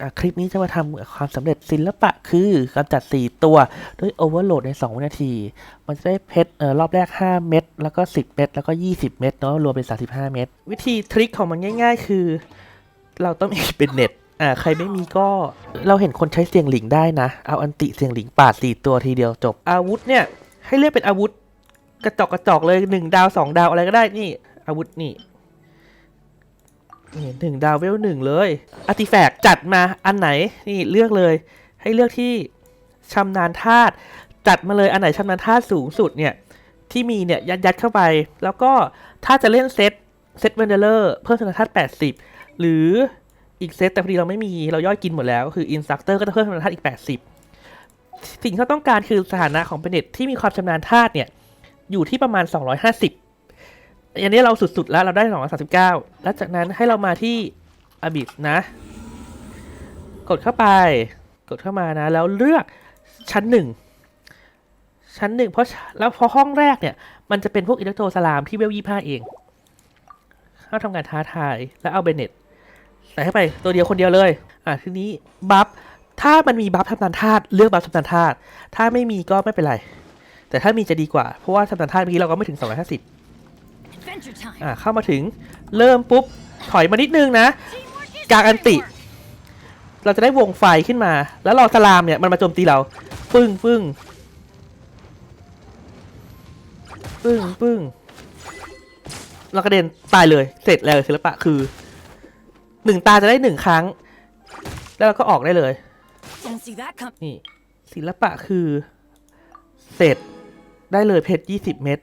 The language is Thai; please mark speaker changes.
Speaker 1: อะคลิปนี้จะมาทำความสำเร็จศิลปะคือกำจัด 4 ตัวด้วยโอเวอร์โหลดใน 2 วินาที มันจะได้เพชรเอ่อรอบแรก 5 เม็ดแล้วก็ 10 เม็ดแล้วก็ 20 เม็ดเนาะรวมเป็น 35 เม็ดวิธีทริคของมันง่าย ๆ คือ เราต้องมีเป็นเน็ตอ่าใครไม่มีก็เราเห็นคนใช้เสียงหลิงได้นะ เอาอันติเสียงหลิงปาด 4 ตัวทีเดียวจบอาวุธเนี่ย ให้เลือกเป็นอาวุธ กระจอกกระจอกเลย 1 ดาว 2 ดาวอะไรก็ได้นี่อาวุธนี่ นี่หนึ่งดาวเวลหนึ่งเลยอาร์ติแฟกต์จัดมาอันไหนนี่เลือกเลย ให้เลือกที่ชำนาญธาตุจัดมาเลยอันไหนชำนาญธาตุสูงสุดเนี่ยที่มีเนี่ยยัดยัดเข้าไป แล้วก็ถ้าจะเล่นเซตเซตเวนเดอร์เพิ่มชำนาญธาตุ80 หรืออีกเซตแต่พอดีเราไม่มีเราย่อยกินหมดแล้วคืออินสตัคเตอร์ก็จะเพิ่มชำนาญธาตุอีก 80 สิ่งที่เขาต้องการคือสถานะของเบเน็ตที่มีความชำนาญธาตุเนี่ยอยู่ที่ประมาณ 250 อันนี้เราสุด ๆ แล้วเราได้239แล้วจากนั้นให้เรามาที่อบิสนะ กดเข้าไป กดเข้ามานะ แล้วเลือกชั้นหนึ่งชั้นหนึ่งเพราะแล้วพอห้องแรกเนี่ย มันจะเป็นพวกอิเล็กโทรสลามที่เวลยี่ห้าเอง เข้าทำงานท้าทายแล้วเอาเบเน็ตใส่เข้าไปตัวเดียวคนเดียวเลย อะทีนี้บัฟถ้ามันมีบัฟทำนานธาตุเลือกบัฟทำนานธาตุถ้าไม่มีก็ไม่เป็นไร แต่ถ้ามีจะดีกว่า เพราะว่าทำนานธาตุเมื่อกี้เราก็ไม่ถึง250
Speaker 2: Adventure time.
Speaker 1: อ่า เข้ามาถึงเริ่มปุ๊บถอยมานิดนึงนะ
Speaker 2: Teamwork is
Speaker 1: กางอันติ เราจะได้วงไฟขึ้นมา แล้วรอสลามเนี่ยมันมาโจมตีเรา ปึ้งปึ้งปึ้งปึ้งเรากระเด็นตายเลยเสร็จแล้วศิลปะคือหนึ่งตาจะได้หนึ่งครั้ง แล้วเราก็ออกได้เลย
Speaker 2: Didn't see that come.
Speaker 1: นี่ศิลปะคือ เสร็จได้เลยเพชรยี่สิบเม็ด